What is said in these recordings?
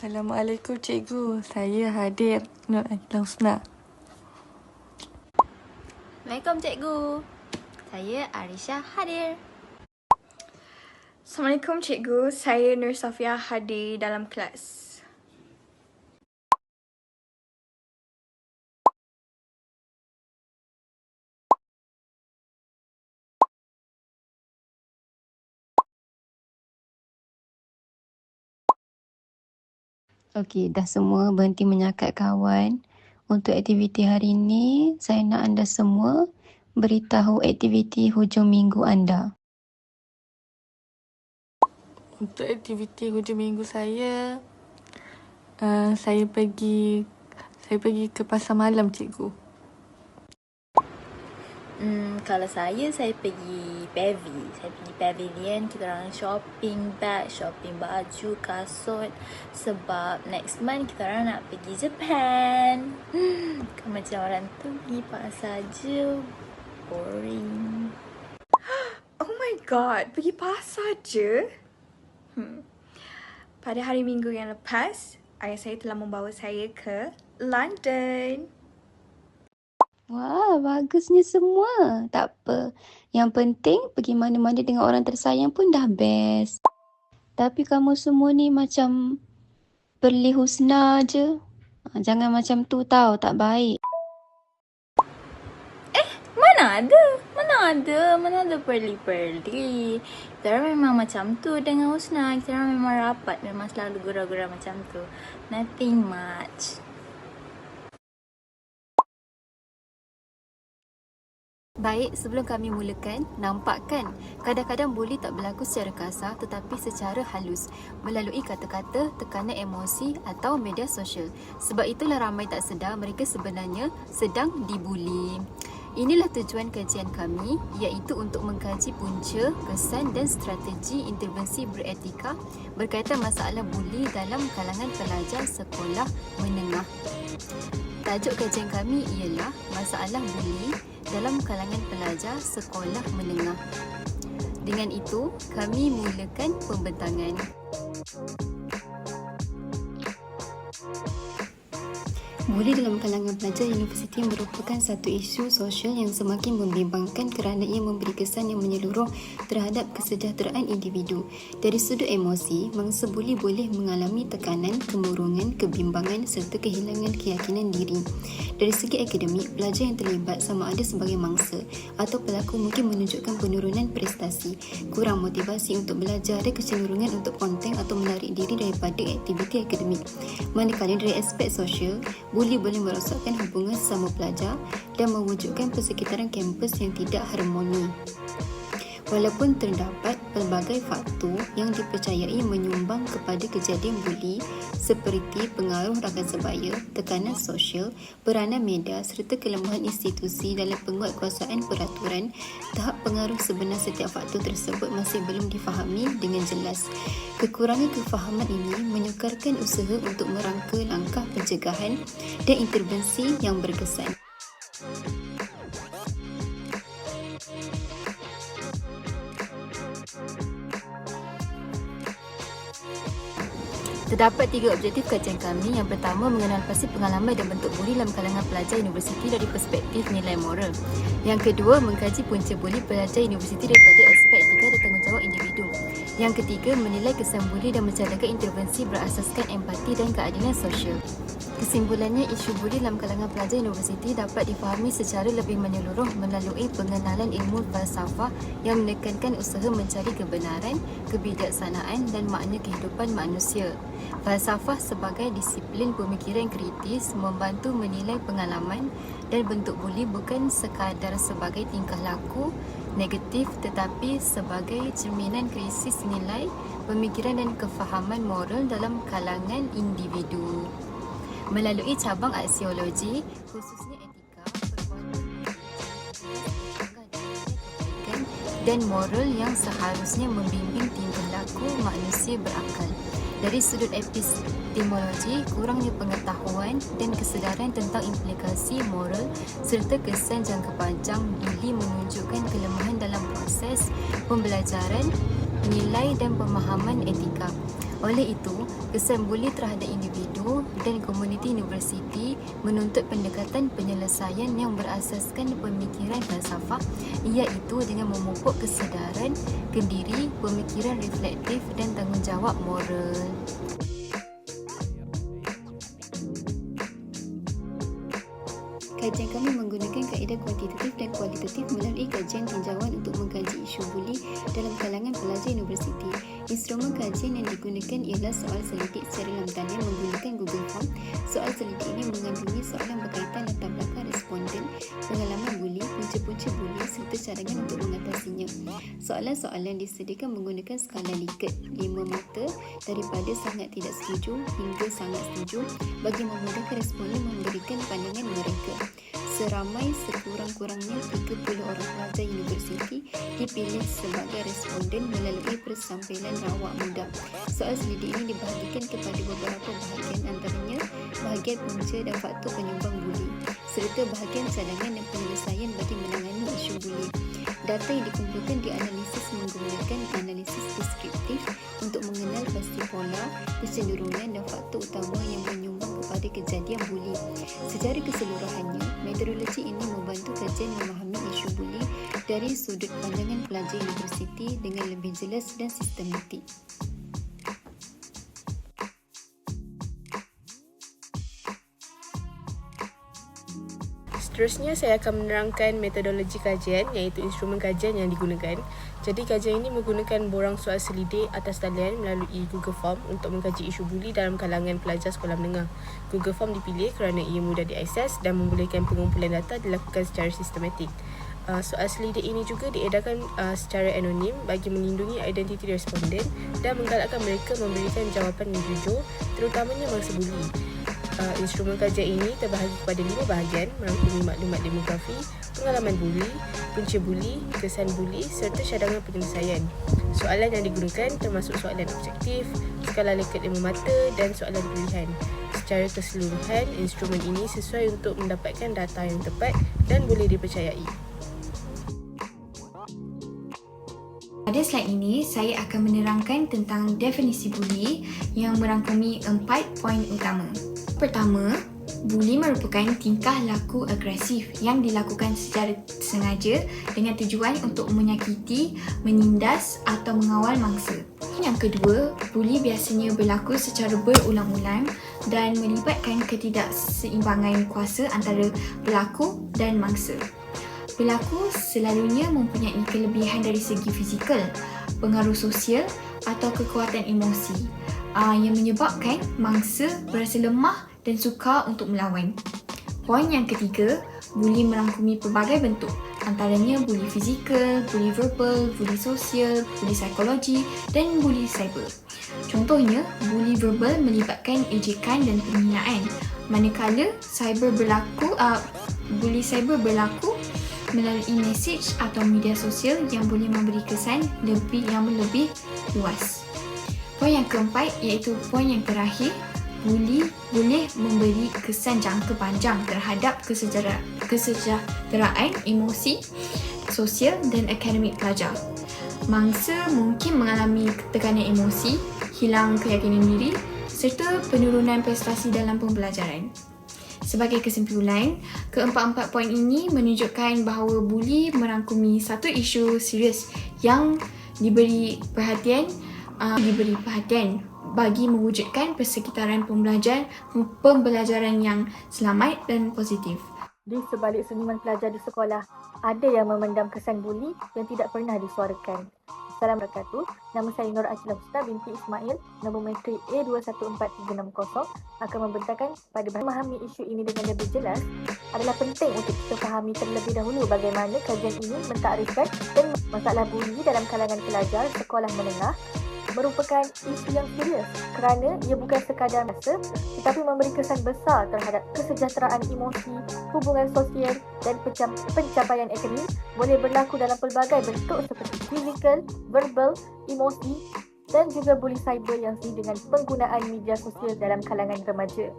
Assalamualaikum cikgu. Saya hadir Nur Akila Husna. Assalamualaikum cikgu. Saya Arisha hadir. Assalamualaikum cikgu, saya Nur Safia hadir dalam kelas. Okey, dah semua berhenti menyakat kawan. Untuk aktiviti hari ini, saya nak anda semua beritahu aktiviti hujung minggu anda. Untuk aktiviti hujung minggu saya, uh, saya pergi saya pergi ke pasar malam cikgu. Hmm, kalau saya, saya pergi Pavi. Saya pergi Pavilion. Kita orang shopping bag, shopping baju, kasut. Sebab next month kita orang nak pergi Japan. Hmm, kan macam orang tu pergi pasar je. Boring. Oh my god, pergi pasar je? Hmm. Pada hari minggu yang lepas, ayah saya telah membawa saya ke London. Wah, bagusnya semua. Tak apa. Yang penting pergi mana-mana dengan orang tersayang pun dah best. Tapi kamu semua ni macam perli husna je. Ha, Jangan macam tu tau, tak baik. Mana ada? Mana ada? Mana ada perli-perli? Kita memang macam tu dengan Husna. Kita memang rapat. Memang selalu gurau-gurau macam tu. Nothing much. Baik, sebelum kami mulakan, nampak kan? Kadang-kadang buli tak berlaku secara kasar tetapi secara halus melalui kata-kata, tekanan emosi atau media sosial. Sebab itulah ramai tak sedar mereka sebenarnya sedang dibuli. Inilah tujuan kajian kami iaitu untuk mengkaji punca, kesan dan strategi intervensi beretika berkaitan masalah buli dalam kalangan pelajar sekolah menengah. Tajuk kajian kami ialah masalah buli dalam kalangan pelajar sekolah menengah. Dengan itu, kami mulakan pembentangan. Buli dalam kalangan pelajar universiti merupakan satu isu sosial yang semakin membimbangkan kerana ia memberi kesan yang menyeluruh terhadap kesejahteraan individu. Dari sudut emosi, mangsa buli boleh mengalami tekanan, kemurungan, kebimbangan serta kehilangan keyakinan diri. Dari segi akademik, pelajar yang terlibat sama ada sebagai mangsa atau pelaku mungkin menunjukkan penurunan prestasi, kurang motivasi untuk belajar dan kecenderungan untuk konten atau menarik diri daripada aktiviti akademik. Manakala dari aspek sosial, buli boleh merosakkan hubungan sesama pelajar dan mewujudkan persekitaran kampus yang tidak harmoni. Walaupun terdapat pelbagai faktor yang dipercayai menyumbang kepada kejadian buli seperti pengaruh rakan sebaya, tekanan sosial, peranan media serta kelemahan institusi dalam penguatkuasaan peraturan, tahap pengaruh sebenar setiap faktor tersebut masih belum difahami dengan jelas. Kekurangan kefahaman ini menyukarkan usaha untuk merangka langkah pencegahan dan intervensi yang berkesan. Terdapat tiga objektif kajian kami. Yang pertama, mengenal pasti pengalaman dan bentuk buli dalam kalangan pelajar universiti dari perspektif nilai moral. Yang kedua, mengkaji punca buli pelajar universiti daripada aspek Yang ketiga, menilai kesan buli dan mencadangkan intervensi berasaskan empati dan keadilan sosial. Kesimpulannya, isu buli dalam kalangan pelajar universiti dapat difahami secara lebih menyeluruh melalui pengenalan ilmu falsafah yang menekankan usaha mencari kebenaran, kebijaksanaan dan makna kehidupan manusia. Falsafah sebagai disiplin pemikiran kritis membantu menilai pengalaman dan bentuk buli bukan sekadar sebagai tingkah laku negatif tetapi sebagai cerminan krisis nilai, pemikiran dan kefahaman moral dalam kalangan individu melalui cabang aksiologi khususnya etika dan moral yang seharusnya membimbing tingkah laku manusia berakal. Dari sudut epistemologi, kurangnya pengetahuan dan kesedaran tentang implikasi moral serta kesan jangka panjang buli menunjukkan kelemahan dalam proses pembelajaran, nilai dan pemahaman etika. Oleh itu, kesan buli terhadap individu dan komuniti universiti menuntut pendekatan penyelesaian yang berasaskan pemikiran falsafah iaitu dengan memupuk kesedaran, kendiri, pemikiran reflektif dan tanggungjawab moral. Kajian kami menggunakan kaedah kuantitatif dan kualitatif melalui kajian tinjauan untuk mengkaji isu buli dalam kalangan pelajar universiti. Instrumen kajian yang digunakan ialah soal selidik secara lamtanya menggunakan Google Form. Soal selidik ini mengandungi soalan berkaitan latar belakang responden, pengalaman buli, punca-punca buli serta cadangan untuk mengatasinya. Soalan-soalan disediakan menggunakan skala Likert, 5 mata daripada sangat tidak setuju hingga sangat setuju bagi memudahkan responden memberikan pandangan mereka seramai sekurang-kurangnya 30 orang pelajar universiti dipilih sebagai responden melalui persampilan rawak muda. Soal selidik ini dibahagikan kepada beberapa bahagian antaranya bahagian punca dan faktor penyumbang buli serta bahagian cadangan dan penyelesaian bagi menangani isu buli. Data yang dikumpulkan dianalisis menggunakan analisis deskriptif untuk mengenal pasti pola, kecenderungan dan faktor utama yang menyumbang kepada kejadian buli. Secara keseluruhannya, metodologi ini membantu kajian memahami isu buli dari sudut pandangan pelajar universiti dengan lebih jelas dan sistematik. Seterusnya saya akan menerangkan metodologi kajian iaitu instrumen kajian yang digunakan. Jadi kajian ini menggunakan borang soal selidik atas talian melalui Google Form untuk mengkaji isu buli dalam kalangan pelajar sekolah menengah. Google Form dipilih kerana ia mudah diakses dan membolehkan pengumpulan data dilakukan secara sistematik. Uh, soal selidik ini juga diedarkan uh, secara anonim bagi melindungi identiti responden dan menggalakkan mereka memberikan jawapan yang jujur terutamanya mangsa buli uh, instrumen kajian ini terbahagi kepada lima bahagian merangkumi maklumat demografi, pengalaman buli, punca buli, kesan buli serta cadangan penyelesaian. Soalan yang digunakan termasuk soalan objektif, skala Likert lima mata dan soalan pilihan. Secara keseluruhan, instrumen ini sesuai untuk mendapatkan data yang tepat dan boleh dipercayai. Pada slide ini, saya akan menerangkan tentang definisi buli yang merangkumi empat poin utama. Pertama, buli merupakan tingkah laku agresif yang dilakukan secara sengaja dengan tujuan untuk menyakiti, menindas atau mengawal mangsa. Yang kedua, buli biasanya berlaku secara berulang-ulang dan melibatkan ketidakseimbangan kuasa antara pelaku dan mangsa. Pelaku selalunya mempunyai kelebihan dari segi fizikal, pengaruh sosial atau kekuatan emosi uh, yang menyebabkan mangsa berasa lemah dan sukar untuk melawan. Poin yang ketiga, buli merangkumi pelbagai bentuk antaranya buli fizikal, buli verbal, buli sosial, buli psikologi dan buli cyber. Contohnya, buli verbal melibatkan ejekan dan penghinaan manakala cyber berlaku uh, buli cyber berlaku melalui mesej atau media sosial yang boleh memberi kesan lebih yang lebih luas. Poin yang keempat iaitu poin yang terakhir, buli boleh memberi kesan jangka panjang terhadap kesejahteraan, kesejahteraan emosi, sosial dan akademik pelajar. Mangsa mungkin mengalami tekanan emosi, hilang keyakinan diri serta penurunan prestasi dalam pembelajaran. Sebagai kesimpulan, keempat-empat poin ini menunjukkan bahawa buli merangkumi satu isu serius yang diberi perhatian uh, diberi perhatian bagi mewujudkan persekitaran pembelajaran pembelajaran yang selamat dan positif. Di sebalik senyuman pelajar di sekolah, ada yang memendam kesan buli yang tidak pernah disuarakan. Assalamualaikum warahmatullahi Nama saya Nur Akilah Ustaz binti Ismail. Nombor metrik A214360 akan membentangkan pada memahami isu ini dengan lebih jelas adalah penting untuk kita fahami terlebih dahulu bagaimana kajian ini mentarifkan dan masalah buli dalam kalangan pelajar sekolah menengah merupakan isu yang serius kerana ia bukan sekadar masa tetapi memberi kesan besar terhadap kesejahteraan emosi, hubungan sosial dan pencapaian akademik boleh berlaku dalam pelbagai bentuk seperti fizikal, verbal, emosi dan juga bully cyber yang sih dengan penggunaan media sosial dalam kalangan remaja.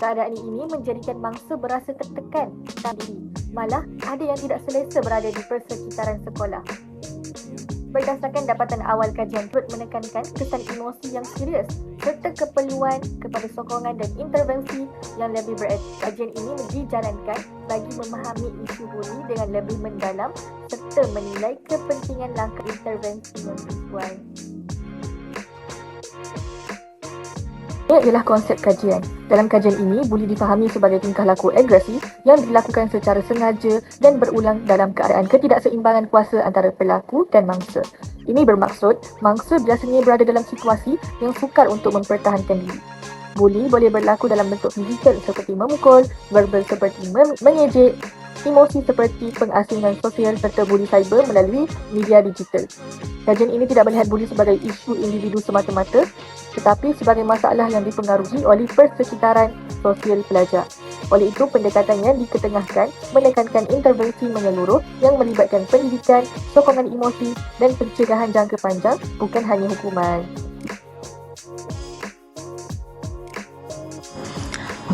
Keadaan ini menjadikan mangsa berasa tertekan tentang diri. Malah ada yang tidak selesa berada di persekitaran sekolah. Berdasarkan dapatan awal kajian turut menekankan kesan emosi yang serius serta keperluan kepada sokongan dan intervensi yang lebih beretik. Kajian ini dijalankan bagi memahami isu buli dengan lebih mendalam serta menilai kepentingan langkah intervensi yang sesuai. Ini ialah konsep kajian. Dalam kajian ini, buli difahami sebagai tingkah laku agresif yang dilakukan secara sengaja dan berulang dalam keadaan ketidakseimbangan kuasa antara pelaku dan mangsa. Ini bermaksud, mangsa biasanya berada dalam situasi yang sukar untuk mempertahankan diri. Buli boleh berlaku dalam bentuk fizikal seperti memukul, verbal seperti mengejek, emosi seperti pengasingan sosial serta buli cyber melalui media digital. Kajian ini tidak melihat buli sebagai isu individu semata-mata tetapi sebagai masalah yang dipengaruhi oleh persekitaran sosial pelajar. Oleh itu, pendekatan yang diketengahkan menekankan intervensi menyeluruh yang melibatkan pendidikan, sokongan emosi dan pencegahan jangka panjang bukan hanya hukuman.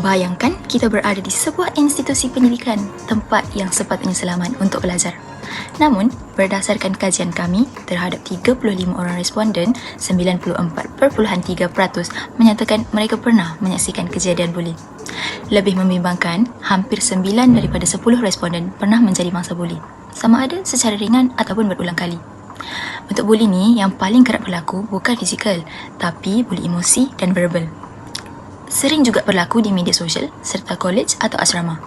Bayangkan kita berada di sebuah institusi pendidikan, tempat yang sepatutnya selamat untuk belajar. Namun, berdasarkan kajian kami terhadap 35 orang responden, 94.3% menyatakan mereka pernah menyaksikan kejadian buli. Lebih membimbangkan, hampir 9 daripada 10 responden pernah menjadi mangsa buli. Sama ada secara ringan ataupun berulang kali. Bentuk buli ni yang paling kerap berlaku bukan fizikal, tapi buli emosi dan verbal. Sering juga berlaku di media sosial serta college atau asrama.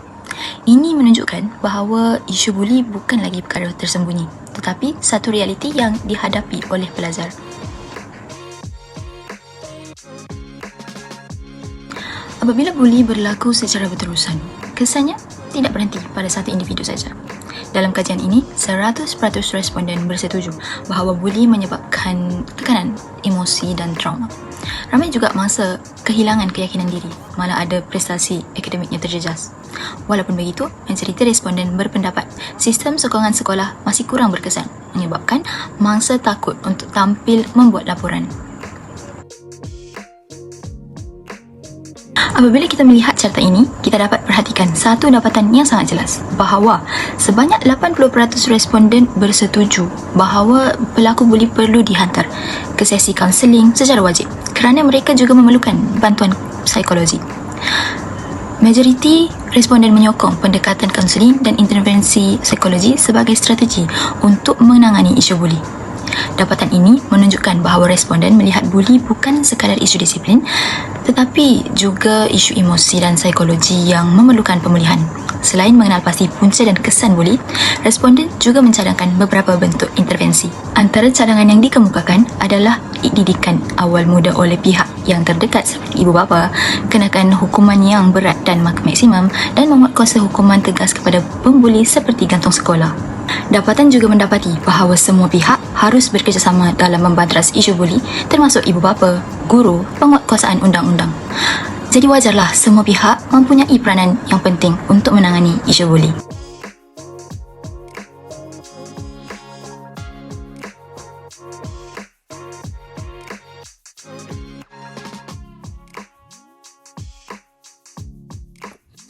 Ini menunjukkan bahawa isu buli bukan lagi perkara tersembunyi, tetapi satu realiti yang dihadapi oleh pelajar. Apabila buli berlaku secara berterusan, kesannya tidak berhenti pada satu individu saja. Dalam kajian ini, 100% responden bersetuju bahawa buli menyebabkan tekanan, emosi dan trauma. Ramai juga masa kehilangan keyakinan diri, malah ada prestasi akademiknya terjejas. Walaupun begitu, majoriti responden berpendapat sistem sokongan sekolah masih kurang berkesan menyebabkan mangsa takut untuk tampil membuat laporan. Apabila kita melihat carta ini, kita dapat perhatikan satu dapatan yang sangat jelas bahawa sebanyak 80% responden bersetuju bahawa pelaku buli perlu dihantar ke sesi kaunseling secara wajib kerana mereka juga memerlukan bantuan psikologi. Majoriti responden menyokong pendekatan kaunseling dan intervensi psikologi sebagai strategi untuk menangani isu buli. Dapatan ini menunjukkan bahawa responden melihat buli bukan sekadar isu disiplin tetapi juga isu emosi dan psikologi yang memerlukan pemulihan. Selain mengenal pasti punca dan kesan buli, responden juga mencadangkan beberapa bentuk intervensi. Antara cadangan yang dikemukakan adalah didikan awal muda oleh pihak yang terdekat seperti ibu bapa, kenakan hukuman yang berat dan mak maksimum dan menguatkuasa hukuman tegas kepada pembuli seperti gantung sekolah. Dapatan juga mendapati bahawa semua pihak harus bekerjasama dalam membadras isu buli termasuk ibu bapa, guru, penguatkuasaan undang-undang. Jadi wajarlah semua pihak mempunyai peranan yang penting untuk menangani isu buli.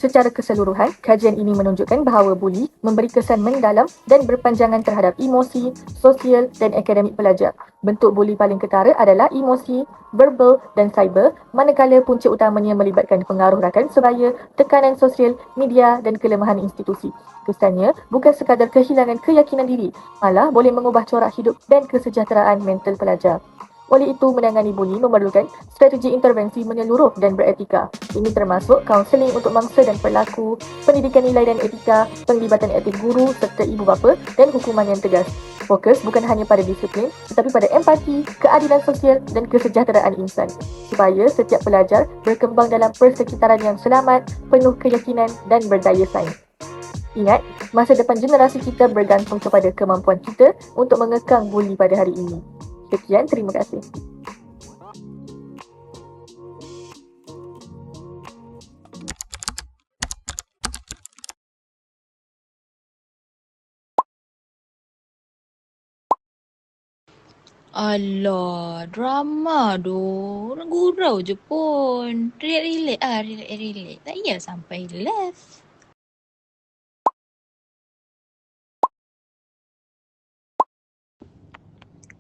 Secara keseluruhan, kajian ini menunjukkan bahawa buli memberi kesan mendalam dan berpanjangan terhadap emosi, sosial dan akademik pelajar. Bentuk buli paling ketara adalah emosi, verbal dan cyber, manakala punca utamanya melibatkan pengaruh rakan sebaya, tekanan sosial, media dan kelemahan institusi. Kesannya bukan sekadar kehilangan keyakinan diri, malah boleh mengubah corak hidup dan kesejahteraan mental pelajar. Oleh itu, menangani buli memerlukan strategi intervensi menyeluruh dan beretika. Ini termasuk kaunseling untuk mangsa dan pelaku, pendidikan nilai dan etika, penglibatan etik guru serta ibu bapa dan hukuman yang tegas. Fokus bukan hanya pada disiplin tetapi pada empati, keadilan sosial dan kesejahteraan insan. Supaya setiap pelajar berkembang dalam persekitaran yang selamat, penuh keyakinan dan berdaya saing. Ingat, masa depan generasi kita bergantung kepada kemampuan kita untuk mengekang buli pada hari ini. Sekian, terima kasih. Alah, drama doh. Orang gurau je pun. Relate-relate ah, relate-relate. Tak payah sampai left.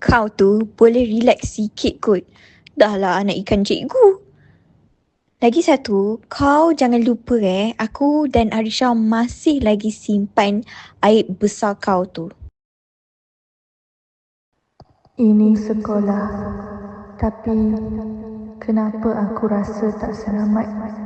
Kau tu boleh relax sikit kot. Dahlah anak ikan cikgu. Lagi satu, kau jangan lupa eh, aku dan Arisha masih lagi simpan aib besar kau tu. Ini sekolah. Tapi kenapa aku rasa tak selamat?